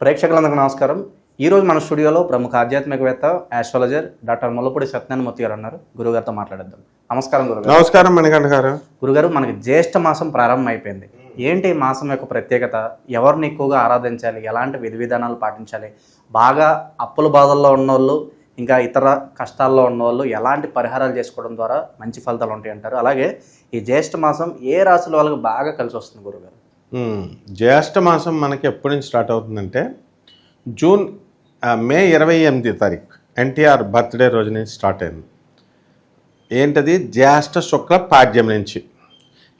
ప్రేక్షకులందరికీ నమస్కారం. ఈ రోజు మన స్టూడియోలో ప్రముఖ ఆధ్యాత్మికవేత్త ఆస్ట్రాలజర్ డాక్టర్ ముల్లపూడి సత్యనారాయణమూర్తి గారు ఉన్నారు. గురుగారితో మాట్లాడేద్దాం. నమస్కారం గురుగారు నమస్కారం మణికంఠ గారు. గురుగారు మనకి జ్యేష్ఠ మాసం ప్రారంభం అయిపోయింది ఏంటి ఈ మాసం యొక్క ప్రత్యేకత? ఎవరిని ఎక్కువగా ఆరాధించాలి? ఎలాంటి విధి విధానాలు పాటించాలి? బాగా అప్పుల బాధల్లో ఉన్నోళ్ళు ఇంకా ఇతర కష్టాల్లో ఉన్నవాళ్ళు ఎలాంటి పరిహారాలు చేసుకోవడం ద్వారా మంచి ఫలితాలు ఉంటాయి అంటారు అలాగే ఈ జ్యేష్ఠ మాసం ఏ రాశుల వాళ్ళకి బాగా కలిసి వస్తుంది గురుగారు జ్యేష్ఠ మాసం మనకి ఎప్పటి నుంచి స్టార్ట్ అవుతుందంటే జూన్ మే ఇరవై ఎనిమిది తారీఖు ఎన్టీఆర్ బర్త్డే రోజు నుంచి స్టార్ట్ అయింది. ఏంటది? జ్యేష్ఠ శుక్ల పాడ్యం నుంచి.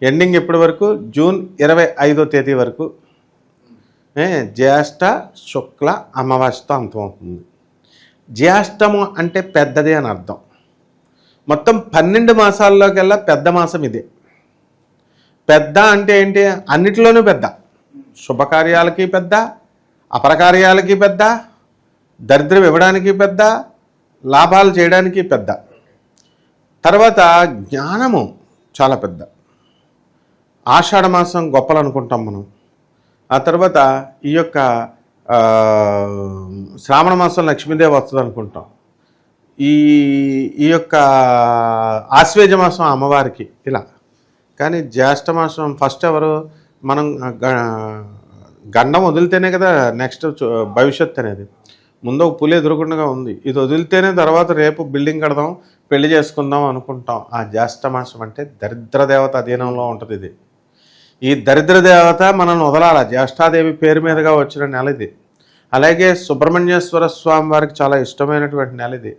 ఎండింగ్ ఎప్పటి వరకు? జూన్ ఇరవై ఐదో తేదీ వరకు. జ్యేష్ఠ శుక్ల అమావాస్యతో అంతమవుతుంది జ్యేష్ఠము అంటే పెద్దది అని అర్థం. మొత్తం పన్నెండు మాసాల్లోకెల్లా పెద్ద మాసం ఇదే. పెద్ద అంటే ఏంటి? అన్నిటిలోనూ పెద్ద. శుభకార్యాలకి పెద్ద అపరకార్యాలకి పెద్ద దరిద్రం ఇవ్వడానికి పెద్ద లాభాలు చేయడానికి పెద్ద. తర్వాత జ్ఞానము చాలా పెద్ద. ఆషాఢమాసం గొప్పలు అనుకుంటాం మనం. ఆ తర్వాత ఈ యొక్క శ్రావణ మాసం లక్ష్మీదేవి వస్తుంది అనుకుంటాం. ఈ ఈ యొక్క ఆశ్వేజ మాసం అమ్మవారికి ఇలా. కానీ జ్యేష్ఠ మాసం ఫస్ట్ ఎవరు? మనం గ- గండం వదిలితేనే కదా నెక్స్ట్ భవిష్యత్ అనేది. ముందు ఒక పులి ఎదురుకుండా ఉంది. ఇది వదిలితేనే తర్వాత రేపు బిల్డింగ్ కడదాం పెళ్ళి చేసుకుందాం అనుకుంటాం. ఆ జ్యేష్ఠ మాసం అంటే దరిద్ర దేవత అధీనంలో ఉంటుంది ఇది. ఈ దరిద్ర దేవత మనల్ని వదలాల. జ్యేష్ఠాదేవి పేరు మీదుగా వచ్చిన నెల ఇది. అలాగే సుబ్రహ్మణ్యేశ్వర స్వామి వారికి చాలా ఇష్టమైనటువంటి నెల ఇది.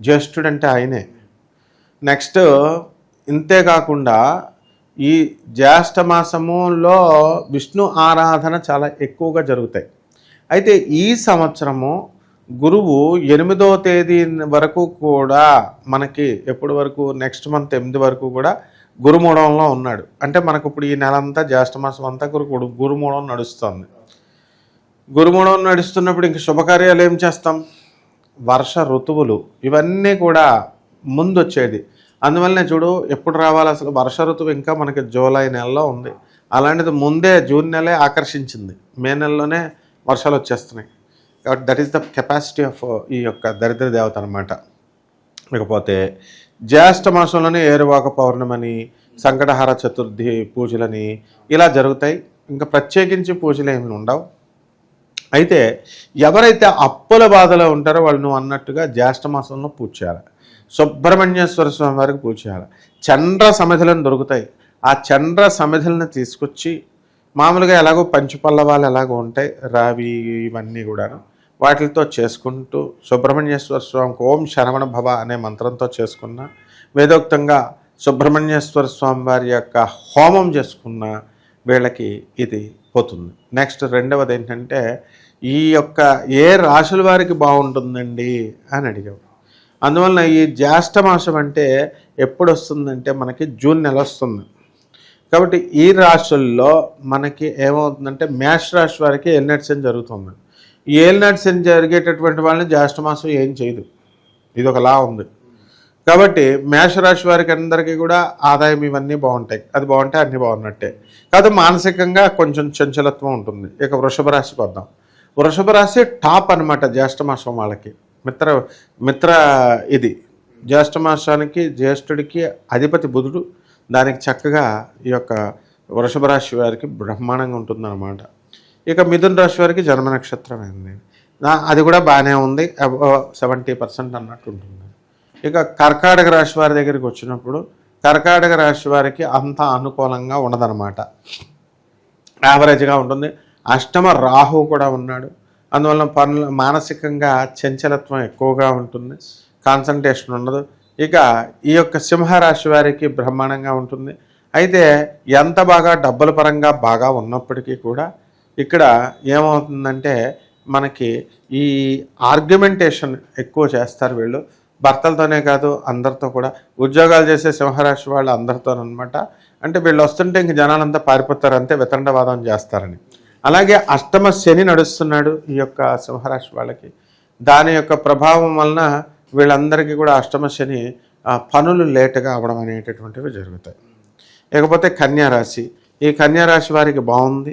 జ్యేష్ఠుడు అంటే ఆయనే. నెక్స్ట్ ఇంతేకాకుండా ఈ జ్యేష్ఠ మాసములో విష్ణు ఆరాధన చాలా ఎక్కువగా జరుగుతాయి. అయితే ఈ సంవత్సరము గురువు ఎనిమిదో తేదీ వరకు కూడా మనకి ఎప్పటి వరకు నెక్స్ట్ మంత్ ఎనిమిది వరకు కూడా గురుమూడంలో ఉన్నాడు. అంటే మనకు ఇప్పుడు ఈ నెల అంతా జ్యేష్ఠ మాసం అంతా గురు గురు- గురుమూడం నడుస్తుంది. గురుమూడం నడుస్తున్నప్పుడు ఇంక శుభకార్యాలు ఏం చేస్తాం? వర్ష ఋతువులు ఇవన్నీ కూడా ముందు వచ్చేది అందువల్లనే చూడు ఎప్పుడు రావాలి అసలు? వర్ష ఋతువు ఇంకా మనకి జూలై నెలలో ఉంది. అలాంటిది ముందే జూన్ నెలే ఆకర్షించింది. మే నెలలోనే వర్షాలు వచ్చేస్తున్నాయి. కాబట్టి that is the capacity of ఈ యొక్క దరిద్ర దేవత అనమాట ఇకపోతే జ్యేష్ఠ మాసంలోనే ఏరువాక పౌర్ణమని సంకటహార చతుర్థి పూజలని ఇలా జరుగుతాయి. ఇంకా ప్రత్యేకించి పూజలు ఏమి ఉండవు. అయితే ఎవరైతే అప్పుల బాధలో ఉంటారో వాళ్ళు నువ్వు అన్నట్టుగా జ్యేష్ఠ మాసంలో పూజ చేయాలి. సుబ్రహ్మణ్యేశ్వర స్వామి వారికి పూజ చేయాలి. చంద్ర సమిధులను దొరుకుతాయి. ఆ చంద్ర సమిధులను తీసుకొచ్చి మామూలుగా ఎలాగో పంచుపల్లవాలు ఎలాగో ఉంటాయి రావి ఇవన్నీ కూడాను వాటితో చేసుకుంటూ సుబ్రహ్మణ్యేశ్వర స్వామికి ఓం శరవణ భవ అనే మంత్రంతో చేసుకున్న వేదోక్తంగా సుబ్రహ్మణ్యేశ్వర స్వామి వారి యొక్క హోమం చేసుకున్న వీళ్ళకి ఇది పోతుంది. నెక్స్ట్ రెండవది ఏంటంటే ఈ యొక్క ఏ రాశుల వారికి బాగుంటుందండి అని అడిగాడు అందువలన ఈ జ్యేష్ఠ మాసం అంటే ఎప్పుడు వస్తుందంటే మనకి జూన్ నెల వస్తుంది కాబట్టి ఈ రాశుల్లో మనకి ఏమవుతుందంటే మేష రాశి వారికి ఏలినట్సన్ జరుగుతుంది. ఈ ఏలినట్సన్ జరిగేటటువంటి వాళ్ళని జ్యేష్ఠ మాసం ఏం చేయదు. ఇది ఒకలా ఉంది. కాబట్టి మేషరాశి వారికి అందరికీ కూడా ఆదాయం ఇవన్నీ బాగుంటాయి. అది బాగుంటే అన్నీ బాగున్నట్టే. కాదు మానసికంగా కొంచెం చంచలత్వం ఉంటుంది. ఇక వృషభ రాశికి వద్దాం. వృషభ రాశి టాప్ అనమాట జ్యేష్ఠ మాసం వాళ్ళకి. మిత్ర మిత్ర ఇది. జ్యేష్ఠ మాసానికి జ్యేష్ఠుడికి అధిపతి బుధుడు. దానికి చక్కగా ఈ యొక్క వృషభ రాశి వారికి బ్రహ్మాండంగా ఉంటుందన్నమాట. ఇక మిథున రాశి వారికి జన్మ నక్షత్రం అయింది. అది కూడా బాగానే ఉంది. సెవెంటీ పర్సెంట్ అన్నట్టు ఉంటుంది. ఇక కర్కాటక రాశి వారి దగ్గరికి వచ్చినప్పుడు కర్కాటక రాశి వారికి అంత అనుకూలంగా ఉండదన్నమాట. యావరేజ్గా ఉంటుంది. అష్టమ రాహు కూడా ఉన్నాడు. అందువల్ల పనులు మానసికంగా చంచలత్వం ఎక్కువగా ఉంటుంది. కాన్సన్ట్రేషన్ ఉండదు. ఇక ఈ యొక్క సింహరాశి వారికి బ్రహ్మాండంగా ఉంటుంది. అయితే ఎంత బాగా డబ్బుల పరంగా బాగా ఉన్నప్పటికీ కూడా ఇక్కడ ఏమవుతుందంటే మనకి ఈ ఆర్గ్యుమెంటేషన్ ఎక్కువ చేస్తారు వీళ్ళు. భర్తలతోనే కాదు అందరితో కూడా. ఉద్యోగాలు చేసే సింహరాశి వాళ్ళు అందరితోనమాట అంటే వీళ్ళు వస్తుంటే ఇంక జనాలంతా పారిపోతారు అంతే వితండవాదం చేస్తారని. అలాగే అష్టమ శని నడుస్తున్నాడు ఈ యొక్క సింహరాశి వాళ్ళకి. దాని యొక్క ప్రభావం వలన వీళ్ళందరికీ కూడా అష్టమ శని పనులు లేటుగా అవడం అనేటటువంటివి జరుగుతాయి. ఇకపోతే కన్యారాశి. ఈ కన్యారాశి వారికి బాగుంది.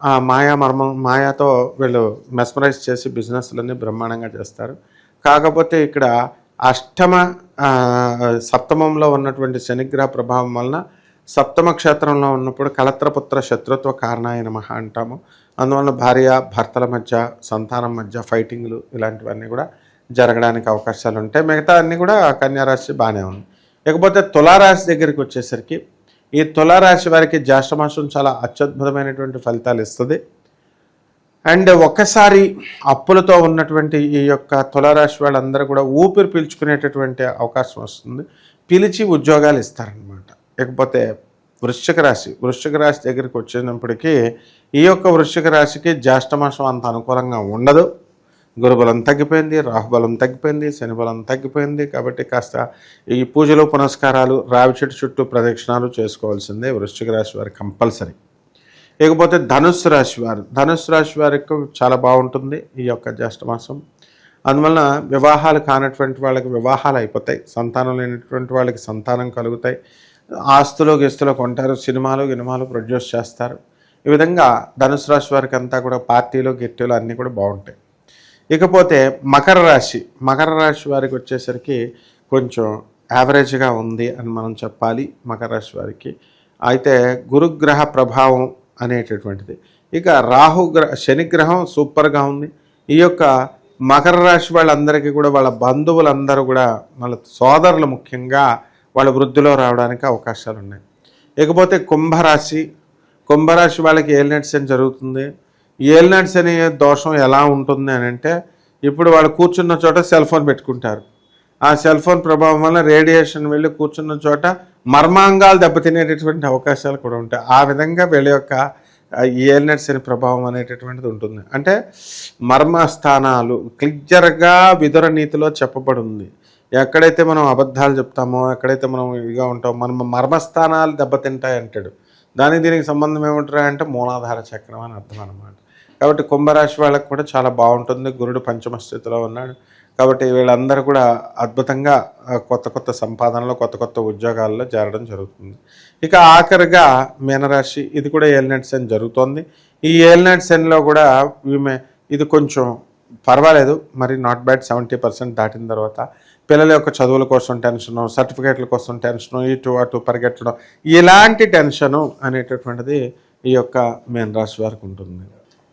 ఆ మాయా మర్మం మాయాతో వీళ్ళు మెస్మరైజ్ చేసి బిజినెస్లన్నీ బ్రహ్మాండంగా చేస్తారు. కాకపోతే ఇక్కడ అష్టమ సప్తమంలో ఉన్నటువంటి శనిగ్రహ ప్రభావం వలన సప్తమ క్షేత్రంలో ఉన్నప్పుడు కలత్రపుత్ర శత్రుత్వ కారణాయ నమ అంటాము. అందువల్ల భార్య భర్తల మధ్య సంతానం మధ్య ఫైటింగ్లు ఇలాంటివన్నీ కూడా జరగడానికి అవకాశాలు ఉంటాయి. మిగతా అన్నీ కూడా కన్యారాశి బాగానే ఉంది. ఇకపోతే తులారాశి దగ్గరికి వచ్చేసరికి ఈ తులారాశి వారికి జ్యేష్ఠమాసం చాలా అత్యద్భుతమైనటువంటి ఫలితాలు ఇస్తుంది. అండ్ ఒకసారి అప్పులతో ఉన్నటువంటి ఈ యొక్క తులారాశి వాళ్ళందరూ కూడా ఊపిరి పీల్చుకునేటటువంటి అవకాశం వస్తుంది. పిలిచి ఉద్యోగాలు ఇస్తారనమాట ఇకపోతే వృశ్చిక రాశి వృశ్చిక రాశి దగ్గరికి వచ్చినప్పటికీ ఈ యొక్క వృశ్చిక రాశికి జ్యేష్ఠమాసం అంత అనుకూలంగా ఉండదు. గురుబలం తగ్గిపోయింది రాహుబలం తగ్గిపోయింది శనిబలం తగ్గిపోయింది కాబట్టి కాస్త ఈ పూజలు పునస్కారాలు రావి చెట్టు చుట్టూ ప్రదక్షిణాలు చేసుకోవాల్సిందే వృశ్చిక రాశి వారి కంపల్సరీ. ఇకపోతే ధనుస్సు రాశి వారు ధనుస్సు రాశి వారికి చాలా బాగుంటుంది ఈ యొక్క జ్యేష్ఠమాసం అందువలన వివాహాలు కానటువంటి వాళ్ళకి వివాహాలు అయిపోతాయి సంతానం లేనటువంటి వాళ్ళకి సంతానం కలుగుతాయి. ఆస్తులు గిస్తులు కొంటారు సినిమాలు గినిమాలు ప్రొడ్యూస్ చేస్తారు. ఈ విధంగా ధనుసు రాశి వారికి అంతా కూడా పార్టీలు గిట్టెలు అన్నీ కూడా బాగుంటాయి. ఇకపోతే మకర రాశి మకర రాశి వారికి వచ్చేసరికి కొంచెం యావరేజ్గా ఉంది అని మనం చెప్పాలి మకర రాశి వారికి. అయితే గురుగ్రహ ప్రభావం అనేటటువంటిది. ఇక రాహు గ్రహ శనిగ్రహం సూపర్గా ఉంది. ఈ యొక్క మకర రాశి వాళ్ళందరికీ కూడా వాళ్ళ బంధువులందరూ కూడా వాళ్ళ సోదరులు ముఖ్యంగా వాళ్ళు వృద్ధిలో రావడానికి అవకాశాలు ఉన్నాయి. ఇకపోతే కుంభరాశి కుంభరాశి వాళ్ళకి ఏలినట్స్ అని జరుగుతుంది. ఏలినట్స్ అనే దోషం ఎలా ఉంటుంది అని అంటే ఇప్పుడు వాళ్ళు కూర్చున్న చోట సెల్ ఫోన్ పెట్టుకుంటారు. ఆ సెల్ ఫోన్ ప్రభావం వల్ల రేడియేషన్ వెళ్ళి కూర్చున్న చోట మర్మాంగాలు దెబ్బతినేటటువంటి అవకాశాలు కూడా ఉంటాయి. ఆ విధంగా వీళ్ళ యొక్క ఏలినట్స్ అనే ప్రభావం అనేటటువంటిది ఉంటుంది. అంటే మర్మస్థానాలు క్లియర్గా విదుర నీతిలో చెప్పబడి ఉంది. ఎక్కడైతే మనం అబద్ధాలు చెప్తామో ఎక్కడైతే మనం ఇదిగా ఉంటామో మన మర్మస్థానాలు దెబ్బతింటాయి అంటాడు. దానికి దీనికి సంబంధం ఏముంటారంటే అంటే మూలాధార చక్రం అని అర్థం అనమాట కాబట్టి కుంభరాశి వాళ్ళకి కూడా చాలా బాగుంటుంది. గురుడు పంచమ స్థితిలో ఉన్నాడు. కాబట్టి వీళ్ళందరూ కూడా అద్భుతంగా కొత్త కొత్త సంపాదనలో కొత్త కొత్త ఉద్యోగాల్లో చేరడం జరుగుతుంది. ఇక ఆఖరిగా మీనరాశి ఇది కూడా ఏలినట్ సెన్ జరుగుతోంది. ఈ ఏలినట్ సెన్లో కూడా ఈమె ఇది కొంచెం పర్వాలేదు. మరి నాట్ బ్యాడ్ సెవెంటీ పర్సెంట్ దాటిన తర్వాత పిల్లల యొక్క చదువుల కోసం టెన్షను సర్టిఫికేట్ల కోసం టెన్షను ఇటు అటు పరిగెట్టడం ఇలాంటి టెన్షను అనేటటువంటిది ఈ యొక్క మీన రాశి వారికి ఉంటుంది.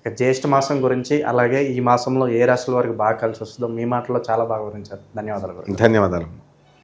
ఇక జ్యేష్ఠ మాసం గురించి అలాగే ఈ మాసంలో ఏ రాశుల వారికి బాగా కలిసి వస్తుందో మీ మాటలో చాలా బాగా వివరించారు. ధన్యవాదాలు ధన్యవాదాలు.